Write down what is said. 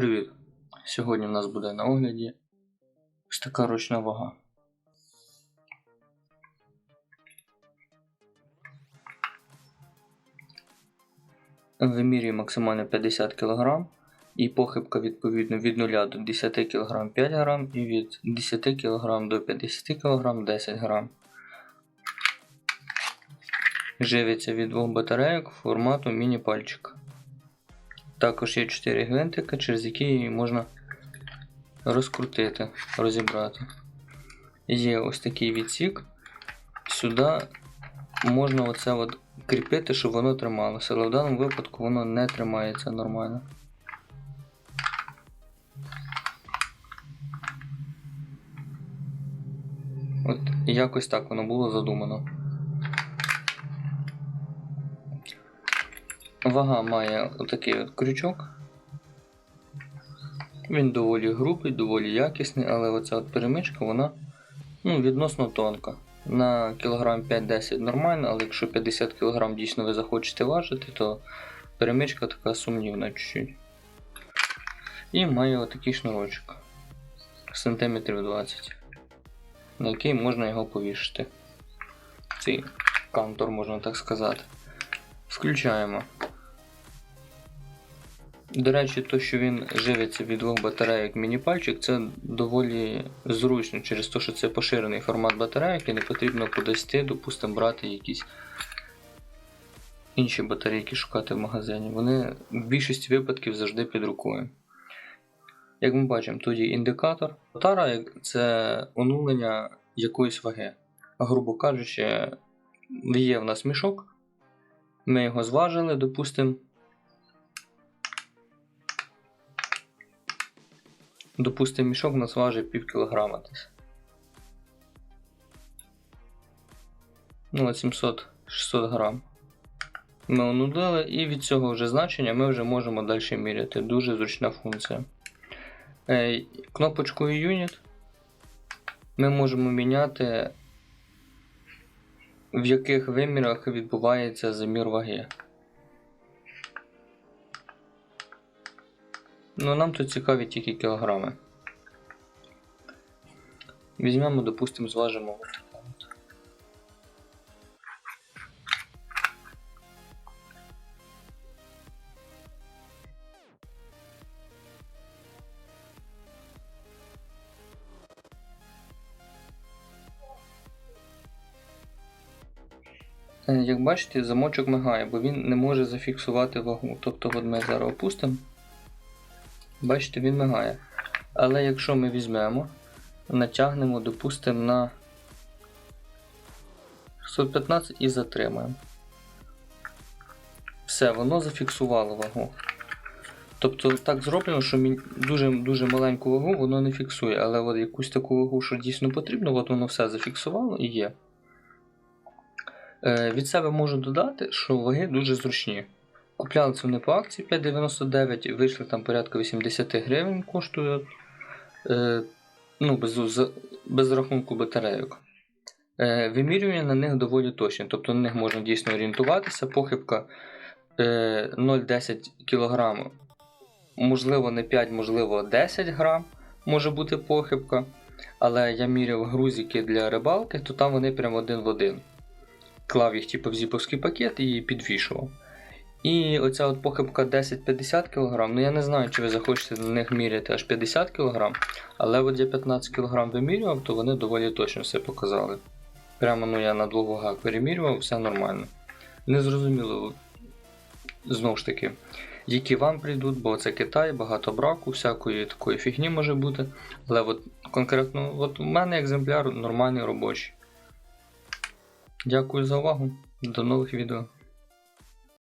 Привіт! Сьогодні у нас буде на огляді ось така ручна вага. Вимірює максимально 50 кг і похибка відповідно від 0 до 10 кг 5 г і від 10 кг до 50 кг 10 г. Живиться від двох батарейок формату міні-пальчик. Також є 4 гвинтика, через які її можна розкрутити, розібрати. Є ось такий відсік. Сюди можна оце от кріпити, щоб воно трималося, але в даному випадку воно не тримається нормально. От якось так воно було задумано. Вага має отакий от крючок. Він доволі грубий, доволі якісний, але оця от перемичка вона ну, відносно тонка. На кілограм 5-10 нормально, але якщо 50 кг дійсно ви захочете важити, то перемичка така сумнівна чуть-чуть. І має отакий шнурочок сантиметрів 20, на який можна його повішати. Цей кантор, можна так сказати. Включаємо. До речі, то, що він живиться від двох батарейок міні-пальчик, це доволі зручно через те, що це поширений формат батарейок і не потрібно йти, допустимо, брати якісь інші батарейки шукати в магазині. Вони в більшості випадків завжди під рукою. Як ми бачимо, тут є індикатор. Тара це онулення якоїсь ваги. Грубо кажучи, є в нас мішок, ми його зважили, допустимо. Допустимо, мішок у нас важить пів кілограма десь. Ну, 700-600 грам. Ми онудили і від цього вже значення ми вже можемо далі міряти. Дуже зручна функція. Е, Кнопочкою Unit ми можемо міняти, в яких вимірах відбувається замір ваги. Ну, нам тут цікаві тільки кілограми. Візьмемо, допустимо, зважимо. от таке от. Е, Як бачите, замочок мигає, бо він не може зафіксувати вагу. Тобто, от ми зараз опустимо. Бачите, він мигає. Але якщо ми візьмемо, натягнемо, допустимо, на 615 і затримаємо. Все, воно зафіксувало вагу. Тобто так зроблено, що дуже дуже маленьку вагу воно не фіксує, але от якусь таку вагу, що дійсно потрібно, от воно все зафіксувало і є. Е, від себе можу додати, що ваги дуже зручні. Купляли це вони по акції 5,99 вийшли там порядка 80 гривень коштує. Е, ну, без, без рахунку батарейок. Е, вимірювання на них доволі точні, тобто на них можна дійсно орієнтуватися. Похибка е, 0,10 кг, можливо, не 5, можливо, 10 грам може бути похибка. Але я міряв грузики для рибалки, то там вони прямо один в один. Клав їх типу, в зіповський пакет і підвішував. І оця от похибка 10-50 кг, ну я не знаю, чи ви захочете на них міряти аж 50 кг, але от я 15 кг вимірював, то вони доволі точно все показали. Прямо ну я на двох вагах перемірював, все нормально. Незрозуміло, знову ж таки, які вам прийдуть, бо це Китай, багато браку, всякої такої фігні може бути. Але от конкретно от у мене екземпляр нормальний робочий. Дякую за увагу. До нових відео.